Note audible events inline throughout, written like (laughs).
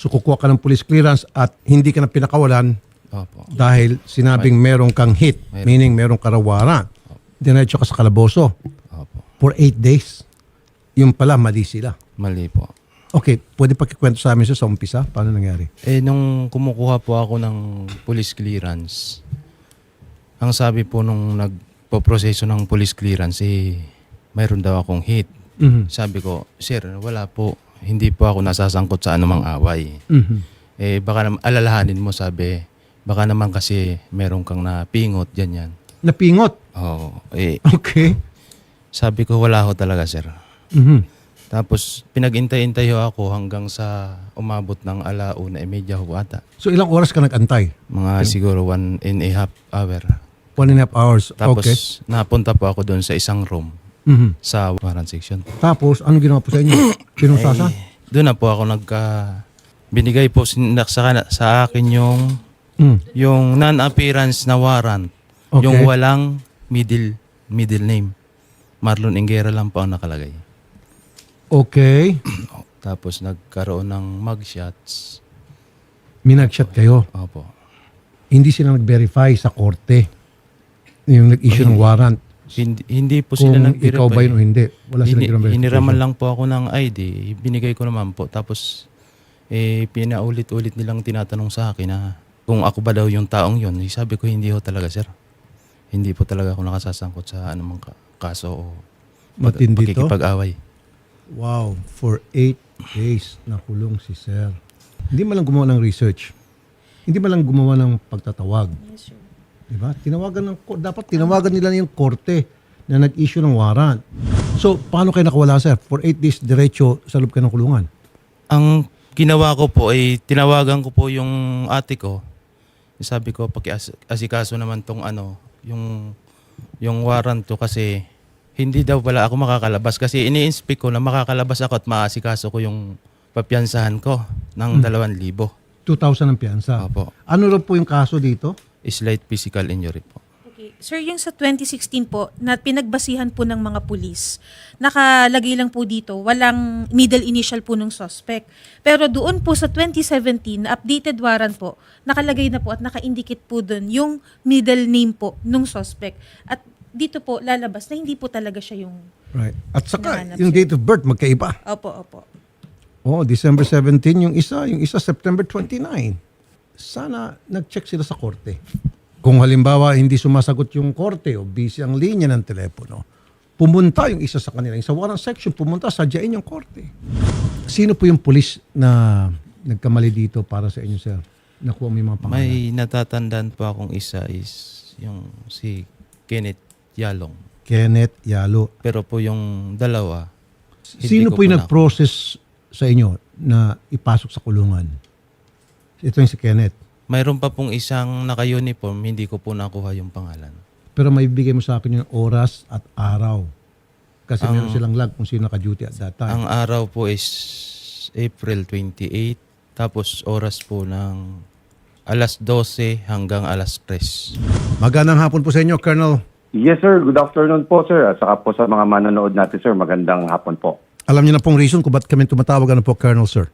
So kukuha ka ng police clearance at hindi ka na pinakawalan Opo. dahil sinabing merong kang hit, meaning merong karawaran. Diretso ka sa kalaboso Opo. for eight days. Yung pala, mali sila. Mali po. Okay, pwede pakikwento sa amin sir, sa umpisa? Paano nangyari? Eh, nung kumukuha po ako ng police clearance, ang sabi po nung nagpo-proseso ng police clearance, eh, mayroon daw akong hit. Mhm. Sabi ko, sir, wala po. Hindi po ako nasasangkot sa anumang away. Mhm. Eh, baka naman, alalahanin mo, sabi, baka naman kasi meron kang napingot, ganyan. Napingot. Oo. Eh, Okay. sabi ko, wala ho talaga, sir. Mhm. Tapos, pinag-intay-intay ho ako hanggang sa umabot ng alauna, eh, medya ho ata. So ilang oras ka nag-antay? Mga siguro one and a half hour. One and a half hours. Tapos, okay. napunta po ako doon sa isang room Mhm. sa warrant section. Tapos, ano ginawa po sa inyo? (coughs) Pinusasa? Eh, doon na po ako nagka... Binigay po sin- sa, sa akin yung Mm. yung non-appearance na warrant. Okay. Yung walang middle middle name. Marlon Ingera lang po ang nakalagay. Okay. (coughs) Tapos nagkaroon ng mugshots. Minagshot kayo. Opo. Hindi sila nag-verify sa korte. Yung nag-issue ng warrant. Hindi, hindi po sila Kung nag ikaw ba yun o hindi. Wala silang Hini, ginawang verification. hiniraman lang po ako ng ID. Binigay ko naman po. Tapos, eh, pinaulit-ulit nilang tinatanong sa akin na kung ako ba daw yung taong yun. Eh, Sabi ko, hindi ho talaga, sir. Hindi po talaga ako nakasasangkot sa anumang ka- kaso o pag- Matindi to. pakikipag-away. Wow. For eight days nakulong si Sir. Hindi man lang gumawa ng research. Hindi man lang gumawa ng pagtatawag. Yes, sir. Diba? Tinawagan ng, dapat tinawagan nila yung korte na nag-issue ng warrant. So, paano kayo nakawala, sir? For eight days, diretso sa loob ka ng kulungan. Ang ginawa ko po ay tinawagan ko po yung ate ko. Sabi ko, paki-asikaso naman tong ano, yung, yung warrant to kasi hindi daw pala ako makakalabas kasi ini-inspect ko na makakalabas ako at maasikaso ko yung papiyansahan ko ng 2,000. 2,000 ang piyansa. Opo. Ano rin po yung kaso dito? Slight physical injury po. Okay. Sir, yung sa 2016 po, na pinagbasihan po ng mga pulis, nakalagay lang po dito, walang middle initial po ng suspect. Pero doon po sa 2017, na updated warrant po, nakalagay na po at naka-indicate po doon yung middle name po ng suspect. At dito po lalabas na hindi po talaga siya yung... Right. At saka, yung date of birth, magkaiba. Opo, opo. Oh, December 17 yung isa, yung isa September 29. Sana nag-check sila sa korte. Kung halimbawa hindi sumasagot yung korte o busy ang linya ng telepono, pumunta yung isa sa kanila, yung sa warrant section, pumunta, sadyain yung korte. Sino po yung pulis na nagkamali dito para sa inyo, sir? Nakuha mo yung mga pangalan. May natatandaan po akong isa is yung si Kenneth Yalong. Kenneth Yalo. Pero po yung dalawa, Sino po yung na- nag-process sa inyo na ipasok sa kulungan? Ito yung si Kenneth. Mayroon pa pong isang naka-uniform, hindi ko po nakuha yung pangalan. Pero may bigay mo sa akin yung oras at araw. Kasi meron silang lag kung sino naka-duty at that time. Ang araw po is April 28, tapos oras po ng alas 12 hanggang alas 3. Magandang hapon po sa inyo, Colonel. Yes sir, good afternoon po sir. At saka po sa mga manonood natin sir, magandang hapon po. Alam niyo na pong reason kung ba't kami tumatawag ano po, Colonel, sir.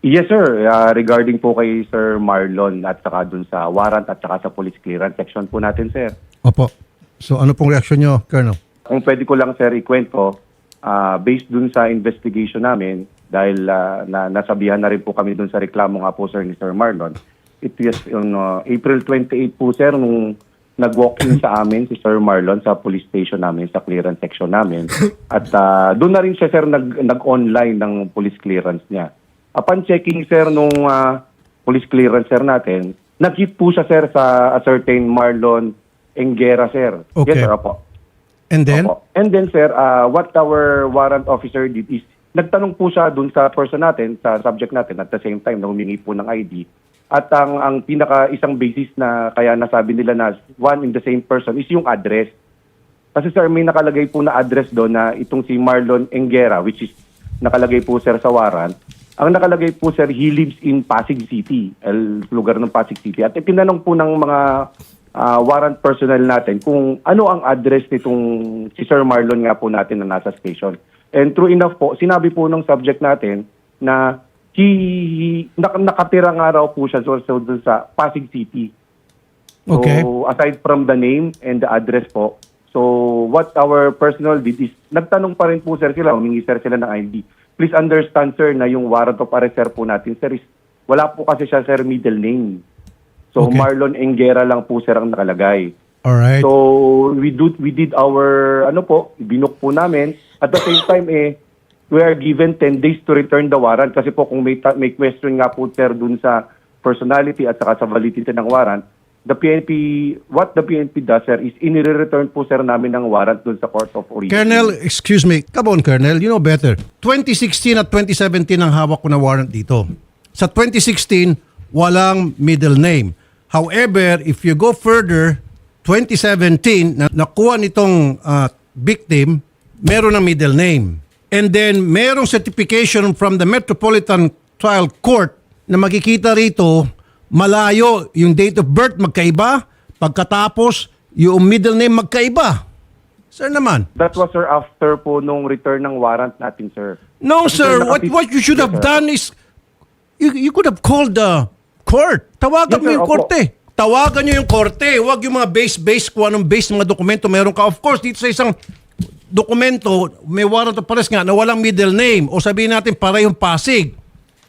Yes sir, Ah, regarding po kay Sir Marlon at saka dun sa warrant at saka sa police clearance section po natin sir. Opo. So ano pong reaksyon niyo, Colonel? Kung pwede ko lang sir ikwento, ah, based dun sa investigation namin, dahil ah, na, nasabihan na rin po kami dun sa reklamo nga po sir ni Sir Marlon, it was on ah, April 28 po sir nung nag-walk-in sa amin si Sir Marlon sa police station namin, sa clearance section namin. At ah, doon na rin siya sir nag, nag-online ng police clearance niya. Upon checking sir nung ah, police clearance sir natin, nag-hit po siya sir sa a certain Marlon Engera sir. Okay. Yes sir, opo. And then, Opo. And then sir, uh, what our warrant officer did is nagtanong po siya dun sa person natin, sa subject natin at the same time na humingi po ng ID. At ang ang pinaka isang basis na kaya nasabi nila na one in the same person is yung address. Kasi sir, may nakalagay po na address doon na itong si Marlon Engera which is nakalagay po sir sa warrant. Ang nakalagay po sir, he lives in Pasig City, el lugar ng Pasig City. At tinanong po ng mga ah, warrant personnel natin kung ano ang address nitong si Sir Marlon nga po natin na nasa station. And true enough po, sinabi po ng subject natin na he nak- nakatira nga raw po siya so, so, sa Pasig City. So, Okay. aside from the name and the address po, so what our personal did is, nagtanong pa rin po sir sila, humingi sir sila ng ID. Please understand sir na yung warrant of arrest sir po natin sir is, wala po kasi siya sir middle name. So Okay. Marlon Engera lang po sir ang nakalagay. Alright. So we do we did our ano po, binok po namin. At the same time eh we are given 10 days to return the warrant kasi po kung may ta- may question nga po sir dun sa personality at saka sa validity ng warrant, the PNP what the PNP does sir is inire-return po sir namin ng warrant dun sa court of origin. Colonel, excuse me. Come on, Colonel. You know better. 2016 at 2017 ang hawak ko na warrant dito. Sa 2016, walang middle name. However, if you go further, 2017, na nakuha nitong ah, victim, meron ng middle name. And then, merong certification from the Metropolitan Trial Court na makikita rito, malayo yung date of birth magkaiba, pagkatapos yung middle name magkaiba. Sir naman. That was sir after po nung return ng warrant natin sir. No, Kasi, sir. What what you should Yes, have sir. done is you, you could have called the court. Tawagan Yes, mo yung opo. korte. Tawagan nyo yung korte. Huwag yung mga base-base kung anong base mga dokumento meron ka. Of course, dito sa isang dokumento, may warrant of arrest nga na walang middle name. O sabihin natin parehong Pasig.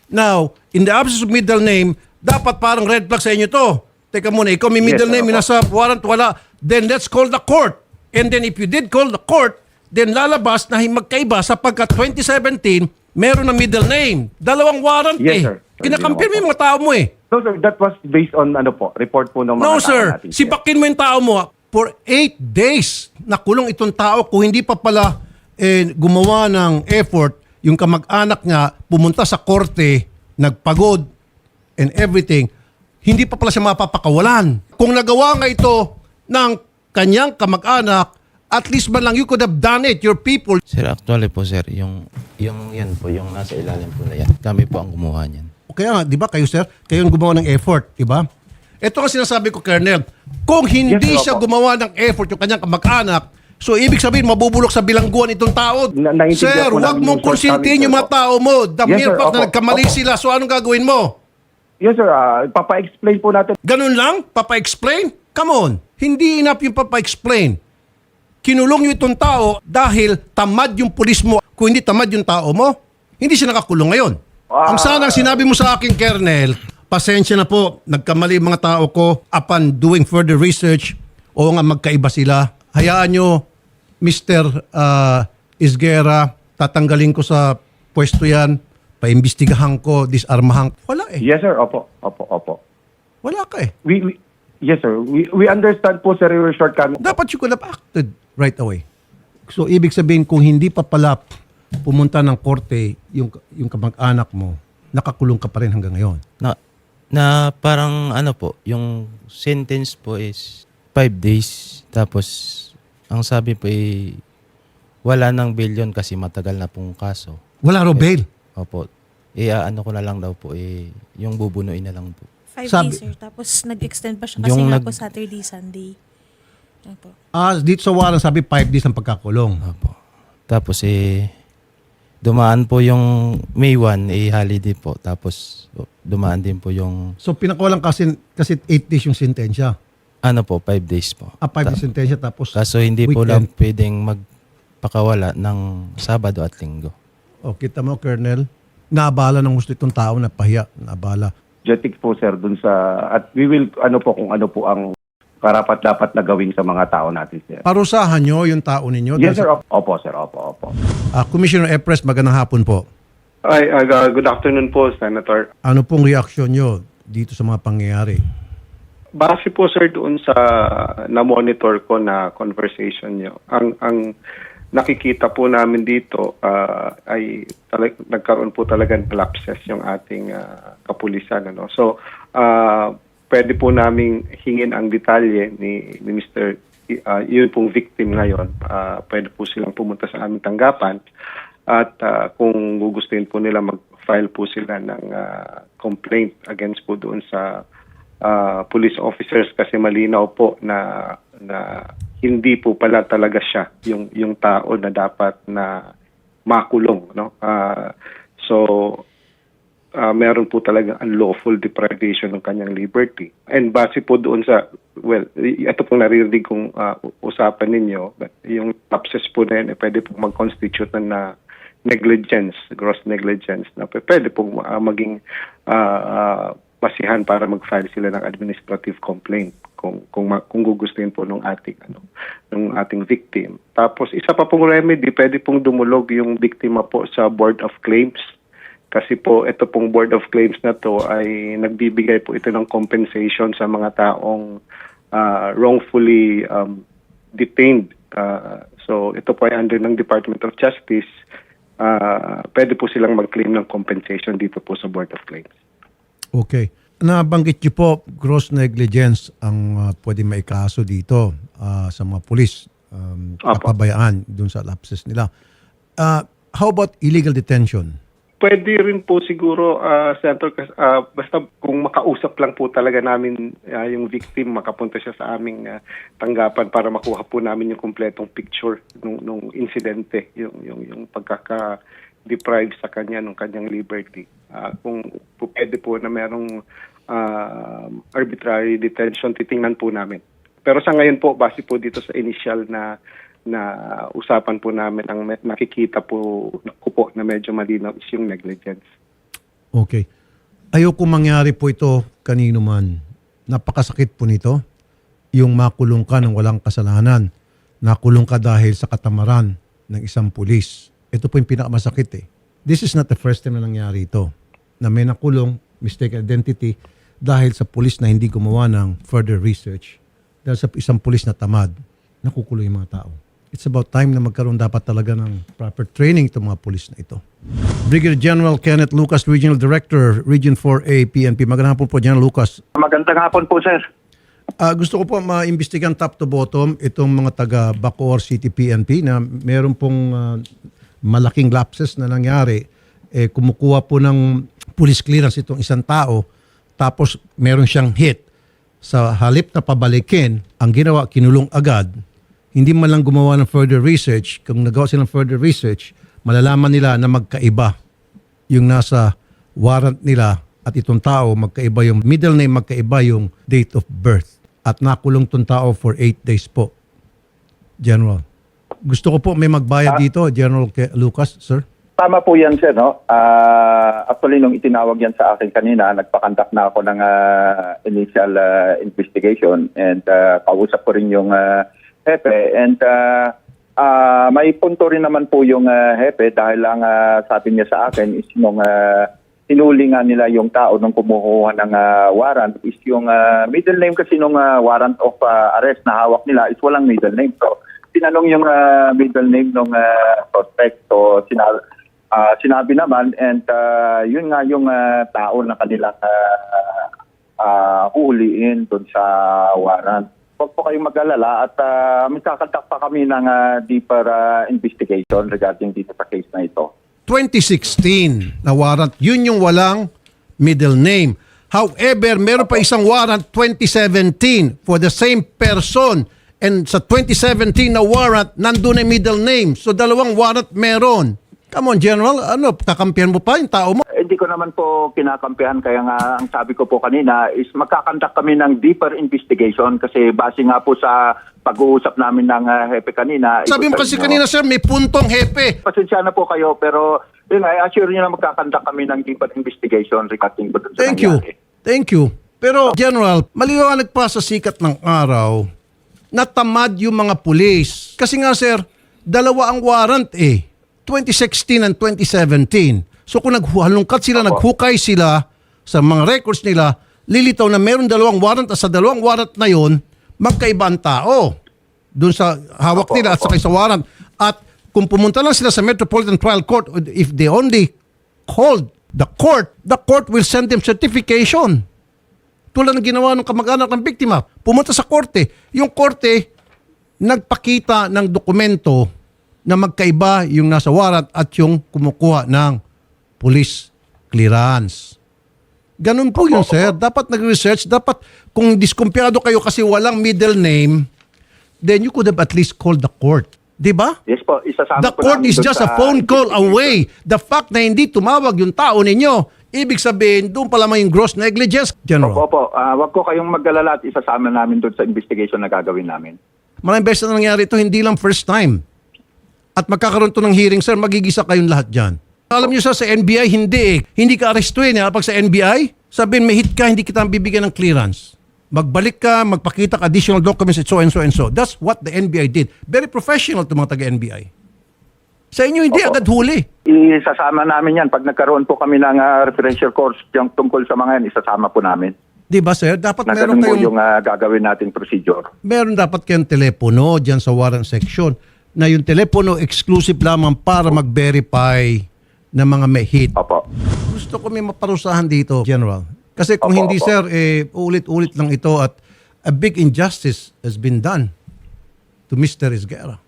Now, in the absence of middle name, dapat parang red flag sa inyo to. Teka muna, ikaw may Yes, middle sir, name, nasa warrant, wala. Then let's call the court. And then if you did call the court, then lalabas na magkaiba sapagkat 2017, meron na middle name. Dalawang warrant Yes, eh. sir. Kinakampir mo yung mga tao mo eh. No sir, that was based on ano po, report po ng mga No tao sir, natin, sibakin mo yung tao mo. For eight days, nakulong itong tao kung hindi pa pala eh, gumawa ng effort, yung kamag-anak niya pumunta sa korte, nagpagod, and everything, hindi pa pala siya mapapakawalan. Kung nagawa nga ito ng kanyang kamag-anak, at least man lang you could have done it, your people. Sir, actually po sir, yung, yung yan po, yung nasa ilalim po na yan, kami po ang gumawa niyan. Kaya nga, di ba kayo sir, kayo ang gumawa ng effort, di ba? Ito ang sinasabi ko, Colonel. Kung hindi Yes, siya opo. gumawa ng effort yung kanyang kamag-anak, so ibig sabihin mabubulok sa bilangguan itong tao. Na- naiintindihan sir, po wag namin mong yung konsintihin sir, yung mga opo. tao mo. The Yes, mere sir, fact na opo, nagkamali opo. sila, so anong gagawin mo? Yes sir, ah, papa-explain po natin. Ganun lang? Papa-explain? Come on. Hindi enough yung papa-explain. Kinulong yung itong tao dahil tamad yung pulis mo. Kung hindi tamad yung tao mo, hindi siya nakakulong ngayon. Ah. Ang sanang sinabi mo sa akin, Kernel, pasensya na po, nagkamali yung mga tao ko upon doing further research. Oo nga, magkaiba sila. Hayaan nyo, Mr. uh, Isguera, tatanggalin ko sa pwesto yan, paimbestigahan ko, disarmahan. Wala eh. Yes sir, opo, opo, opo. Wala ka eh. We, we yes sir, we, we understand po sir your shortcoming. Dapat you could have acted right away. So, ibig sabihin, kung hindi pa pala pumunta ng korte yung, yung kamag-anak mo, nakakulong ka pa rin hanggang ngayon. Na, na parang ano po, yung sentence po is five days. Tapos, ang sabi po eh, wala nang bail yun kasi matagal na pong kaso. Wala raw bail. Opo. Eh, ano ko na lang daw po eh, yung bubunuin na lang po. Five Sabi- days, sir. Tapos nag-extend pa siya kasi Yung nga nag- po Saturday, Sunday. Yan po. Ah, dito sa warrant sabi 5 days ang pagkakulong. Opo. Tapos eh, dumaan po yung May 1, eh, holiday po. Tapos, oh, dumaan din po yung, So, pinakawalan kasi, kasi 8 days yung sentensya. ano po, 5 days po. Ah, 5 Ta- days sentensya tapos Kaso hindi po lang pwedeng magpakawala ng Sabado at Linggo. O, kita mo, Colonel, naabala ng gusto itong tao na pahiya, naabala. Jetic po sir dun sa at we will ano po kung ano po ang karapat dapat na gawin sa mga tao natin sir. Parusahan nyo yung tao ninyo. Yes sir, opo, opo sir, opo, opo. Ah, Commissioner Epres, magandang hapon po. Ay, uh, good afternoon po, Senator. Ano pong reaksyon nyo dito sa mga pangyayari? Base po sir doon sa na-monitor ko na conversation nyo, ang ang nakikita po namin dito ah, ay talag, nagkaroon po talaga ng lapses yung ating ah, kapulisan ano. So, ah, pwede po naming hingin ang detalye ni, ni Mr. ah, yun pong victim ngayon. Ah, pwede po silang pumunta sa aming tanggapan at ah, kung gugustuhin po nila mag-file po sila ng ah, complaint against po doon sa ah, police officers kasi malinaw po na na hindi po pala talaga siya yung yung tao na dapat na makulong no Ah, so ah, meron po talaga unlawful deprivation ng kanyang liberty. And base po doon sa, well, ito pong naririnig kong ah, u- usapan ninyo, yung lapses po na yun, eh, pwede pong mag-constitute na, na negligence, gross negligence, na pwede pong ah, maging ah, ah, basihan para mag-file sila ng administrative complaint kung kung kung gugustuhin po ng ating ano ng ating victim. Tapos isa pa pong remedy, pwede pong dumulog yung biktima po sa Board of Claims kasi po ito pong Board of Claims na to ay nagbibigay po ito ng compensation sa mga taong ah, wrongfully um, detained. Ah, so ito po ay under ng Department of Justice. Ah, pwede po silang mag-claim ng compensation dito po sa Board of Claims. Okay. Nabanggit niyo po, gross negligence ang uh, pwede maikaso dito ah, sa mga pulis. Um, Apo. kapabayaan dun sa lapses nila. Ah, how about illegal detention? Pwede rin po siguro, uh, Senator, ah, basta kung makausap lang po talaga namin ah, yung victim, makapunta siya sa aming ah, tanggapan para makuha po namin yung kompletong picture nung, nung insidente, yung, yung, yung pagkaka-deprive sa kanya ng kanyang liberty. Ah, kung pwede po na merong ah, arbitrary detention, titingnan po namin. Pero sa ngayon po, base po dito sa initial na na usapan po namin ang nakikita po ko po na medyo malinaw is yung negligence. Okay. Ayoko mangyari po ito kanino man. Napakasakit po nito. Yung makulong ka ng walang kasalanan. Nakulong ka dahil sa katamaran ng isang pulis. Ito po yung pinakamasakit eh. This is not the first time na nangyari ito. Na may nakulong, mistaken identity, dahil sa pulis na hindi gumawa ng further research. Dahil sa isang pulis na tamad, nakukulong yung mga tao. It's about time na magkaroon dapat talaga ng proper training itong mga pulis na ito. Brigadier General Kenneth Lucas, Regional Director, Region 4A, PNP. Magandang hapon po, General Lucas. Magandang hapon po, sir. Ah, gusto ko po maimbestigan top to bottom itong mga taga Bacoor City PNP na meron pong ah, malaking lapses na nangyari. Eh, kumukuha po ng police clearance itong isang tao tapos meron siyang hit. Sa halip na pabalikin, ang ginawa, kinulong agad. Hindi man lang gumawa ng further research. Kung nagawa silang further research, malalaman nila na magkaiba yung nasa warrant nila at itong tao magkaiba yung middle name, magkaiba yung date of birth. At nakulong tong tao for 8 days po. General. Gusto ko po may magbayad dito, General Lucas, sir. Tama po yan, sir. No? Ah, actually, nung itinawag yan sa akin kanina, nagpakandak na ako ng ah, initial ah, investigation and ah, kausap ko rin yung ah, hepe. And ah, ah, may punto rin naman po yung ah, hepe dahil ang ah, sabi niya sa akin is nung uh, hinuli nga nila yung tao nung kumukuha ng ah, warrant is yung ah, middle name kasi nung ah, warrant of ah, arrest na hawak nila is walang middle name. So, tinanong yung ah, middle name ng suspect. So, sinabi, ah, sinabi naman and ah, yun nga yung ah, tao na kanilang uh, huhuliin dun sa warrant. Huwag po kayong mag-alala at uh, magkakantak pa kami ng ah, deeper ah, investigation regarding dito sa case na ito. 2016 na warrant, yun yung walang middle name. However, meron pa isang warrant 2017 for the same person. And sa 2017 na warrant, nandun ang middle name. So dalawang warrant meron. Come on, General. Ano, kakampihan mo pa yung tao mo? Eh, Hindi ko naman po kinakampihan kaya nga ang sabi ko po kanina is magkakandak kami ng deeper investigation kasi base nga po sa pag-uusap namin ng uh, hepe kanina. Sabi mo kasi inyo. kanina, sir, may puntong hepe. Pasensya na po kayo pero yun nga, assure nyo na magkakandak kami ng deeper investigation regarding po sa Thank you. nangyari. Thank you. Pero General, maliwanag pa sa sikat ng araw na tamad yung mga pulis. Kasi nga sir, dalawa ang warrant eh. 2016 and 2017. So kung naghalungkat sila, naghukay sila sa mga records nila, lilitaw na meron dalawang warrant at sa dalawang warrant na yon magkaiba ang tao. Doon sa hawak Opo, nila at saka sa warrant. At kung pumunta lang sila sa Metropolitan Trial Court, if they only called the court, the court will send them certification. Tulad ng ginawa ng kamag-anak ng biktima. Pumunta sa korte. Yung korte, nagpakita ng dokumento na magkaiba yung nasa warrant at yung kumukuha ng police clearance. Ganun po yun, sir. Dapat nag-research. Dapat kung diskumpiyado kayo kasi walang middle name, then you could have at least called the court. Di ba? Yes po, isasama The po court namin is just a sa phone call away. The fact na hindi tumawag yung tao ninyo, Ibig sabihin, doon pa lamang yung gross negligence, General. Opo. Ah, wag ko kayong mag-alala at isasama namin doon sa investigation na gagawin namin. Maraming beses na nangyari ito, hindi lang first time. At magkakaroon to ng hearing, sir, magigisa kayong lahat dyan. Alam niyo sir, sa NBI, hindi eh. Hindi ka arestuin. Eh. Pag sa NBI, sabihin, may hit ka, hindi kita bibigyan ng clearance. Magbalik ka, magpakita ka additional documents, and so and so and so. That's what the NBI did. Very professional to mga taga-NBI. Sa inyo, hindi Opo. agad huli. Isasama namin yan. Pag nagkaroon po kami ng ah, referential course yung tungkol sa mga yan, isasama po namin. Di ba, sir? Dapat Na meron kayong... yung ah, gagawin nating procedure. meron dapat kayong telepono dyan sa warrant section na yung telepono exclusive lamang para mag-verify ng mga may hit. Opo. Gusto ko may maparusahan dito, General. Kasi kung Opo, hindi, opo. sir, eh, ulit-ulit lang ito at a big injustice has been done to Mr. Isguera.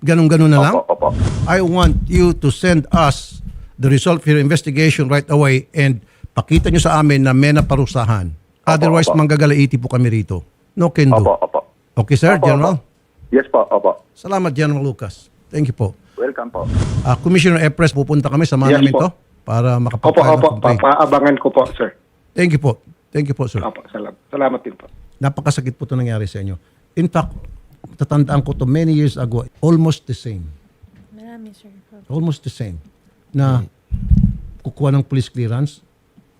Ganun-ganun na lang. Opo, opo. I want you to send us the result of your investigation right away and pakita nyo sa amin na may naparusahan. Otherwise, opo. manggagalaiti po kami rito. No can do. Opo, opo. Okay, sir, Opo, General? opo. Yes po, opo. Salamat, General Lucas. Thank you po. Welcome po. Ah, Commissioner Epres, pupunta kami, samahan Yes namin po. to para Opo, makapag-file ng opo. complaint. Papaabangan ko po, sir. Thank you po. Thank you po, sir. Opo, salamat. Salamat din po. Napakasakit po ito nangyari sa inyo. In fact, tatandaan ko to many years ago, almost the same. Marami, sir. Almost the same. Na kukuha ng police clearance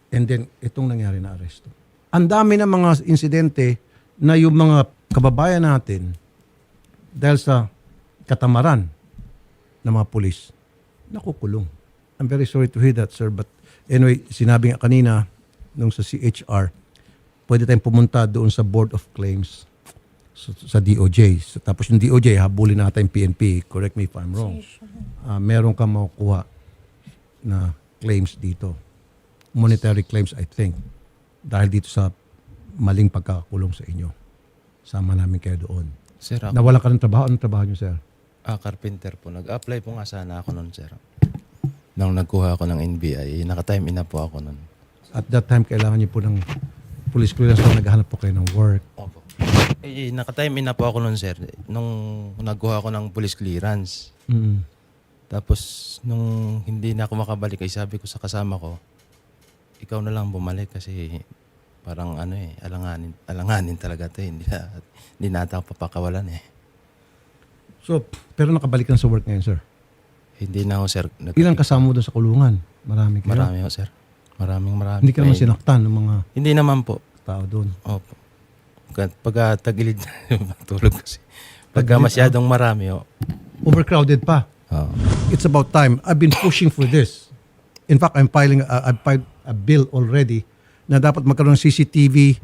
and then itong nangyari na aresto. Ang dami ng mga insidente na yung mga kababayan natin dahil sa katamaran ng mga pulis, nakukulong. I'm very sorry to hear that, sir. But anyway, sinabi nga kanina nung sa CHR, pwede tayong pumunta doon sa Board of Claims sa, sa DOJ. So, tapos yung DOJ, habulin natin yung PNP. Correct me if I'm wrong. Ah, meron kang makukuha na claims dito. Monetary claims, I think. Dahil dito sa maling pagkakakulong sa inyo. Sama namin kayo doon. Sir, ako, Nawala ka ng trabaho. Anong trabaho nyo, sir? ah, carpenter po. Nag-apply po nga sana ako noon, sir. Nung nagkuha ako ng NBI, naka-time in na po ako noon. At that time, kailangan nyo po ng police clearance kung naghahanap po kayo ng work. Opo. Eh, naka-time in na po ako noon, sir. Nung nagkuha ako ng police clearance. Mm. Tapos, nung hindi na ako makabalik, ay sabi ko sa kasama ko, ikaw na lang bumalik kasi parang ano eh, alanganin, alanganin talaga to eh. Hindi na, hindi na ata ako papakawalan eh. So, pero nakabalik ka na sa work ngayon, sir. Hindi na ako, sir. Nag- Ilang kasama mo doon sa kulungan? Marami kayo. Marami ako, sir. Maraming marami. Hindi ka naman sinaktan ng mga Hindi naman po. tao doon. Opo. Pagka, pagka tagilid na (laughs) tulog kasi. Pagka Tagilid, masyadong marami, oh. Overcrowded pa. Oo. It's about time. I've been pushing for this. In fact, I'm filing a, I've filed a bill already na dapat magkaroon ng CCTV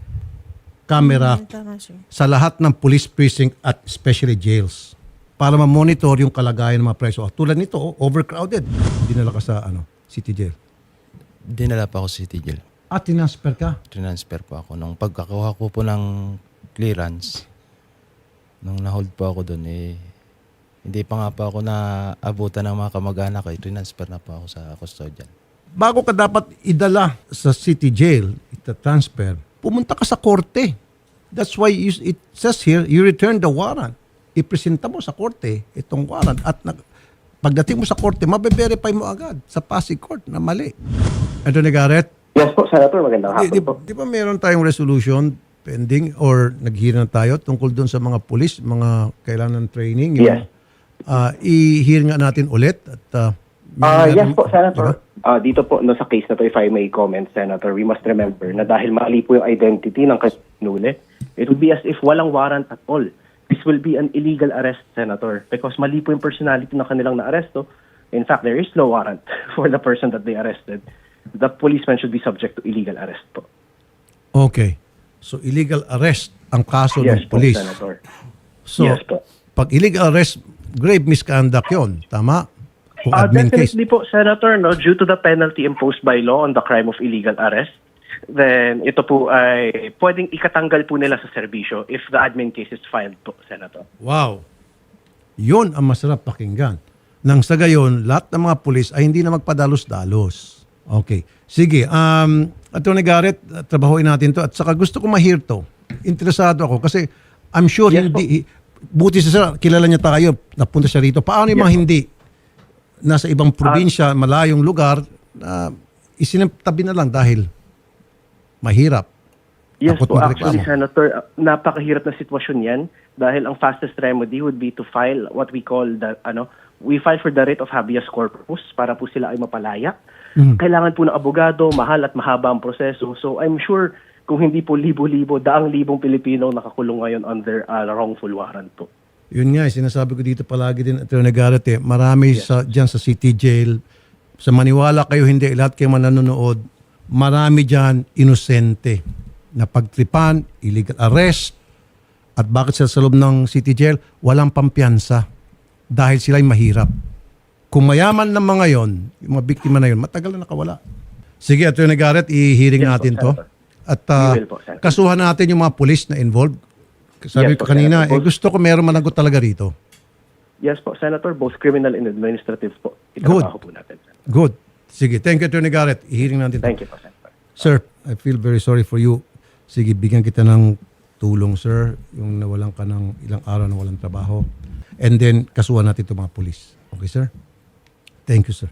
camera sir. sa lahat ng police precinct at especially jails para ma-monitor yung kalagayan ng mga preso. Tulad nito, overcrowded. Dinala ka sa ano, city jail. Dinala pa ako sa City Jail. At tinasper ka. Transfer po ako. Nung pagkakuha ko po ng clearance, nung na-hold po ako doon, eh, hindi pa nga pa ako na abutan ng mga kamag-anak eh, transfer na po ako sa custodian. Bago ka dapat idala sa city jail, ita-transfer, pumunta ka sa korte. That's why you, it says here, you return the warrant. Ipresenta mo sa korte itong warrant at nag, pagdating mo sa korte, mabe-verify mo agad sa Pasig Court na mali. Anthony Garrett, Yes po, Senator. Magandang di, hapon di, po. di ba meron tayong resolution pending or nag-hearing na tayo tungkol doon sa mga pulis, mga kailangan ng training? Yung, Yes. i-hearing nga natin ulit at ah, Ah, meron- yes po? Senator. Ah, dito po, no, sa case na to, if I may comment, Senator, we must remember na dahil mali po yung identity ng kanule, it would be as if walang warrant at all. This will be an illegal arrest, Senator, because mali po yung personality ng kanilang na-aresto. In fact, there is no warrant (laughs) for the person that they arrested. The policeman should be subject to illegal arrest po. Okay. So illegal arrest ang kaso yes ng po, police. Senator. So Yes po. pag illegal arrest, grave misconduct 'yon, tama? Kung Uh, admin case. definitely po, Senator, no, due to the penalty imposed by law on the crime of illegal arrest, then ito po ay pwedeng ikatanggal po nila sa serbisyo if the admin case is filed po, Senator. Wow. 'Yon ang masarap pakinggan. Nang sa gayon, lahat ng mga pulis ay hindi na magpadalos-dalos. Okay. Sige, um Attorney Garrett, trabahuin natin 'to at saka gusto ko ma-hear 'to. Interesado ako kasi I'm sure Yes hindi buti sa sir, kilala niya tayo, napunta siya rito. Paano yung mga hindi nasa ibang probinsya, malayong lugar, na isinatabi na lang dahil mahirap. Yes Takot po, actually, Senator, uh, napakahirap na sitwasyon yan dahil ang fastest remedy would be to file what we call the, ano, we file for the writ of habeas corpus para po sila ay mapalaya. Kailangan po ng abogado, mahal at mahaba ang proseso. So I'm sure kung hindi po libo-libo, daang libong Pilipino nakakulong ngayon under uh, wrongful warrant po. Yun nga, eh, sinasabi ko dito palagi din, Atty. Garrett, eh, marami sa, dyan sa city jail, sa maniwala kayo, hindi, lahat kayo man nanonood, marami dyan inosente na pagtripan, illegal arrest, at bakit sila sa loob ng city jail, walang pampiyansa dahil sila'y mahirap. Kung mayaman ng mga yon, yung mga biktima na yon, matagal na nakawala. Sige, Atty. Garrett, i-hearing Yes po, natin to. At ah, We will po, Senator. kasuhan natin yung mga pulis na involved. Sabi Yes ko po, kanina, Senator. eh, gusto ko meron managot talaga rito. Yes po, Senator, both criminal and administrative po. Good. Itrabaho po natin. Good. Sige, thank you, Attorney Garrett. I-hearing natin to. Thank you po, Senator. Sir, I feel very sorry for you. Sige, bigyan kita ng tulong, sir. Yung nawalan ka ng ilang araw na walang trabaho. And then, kasuhan natin itong mga pulis. Okay, sir? Thank you, sir.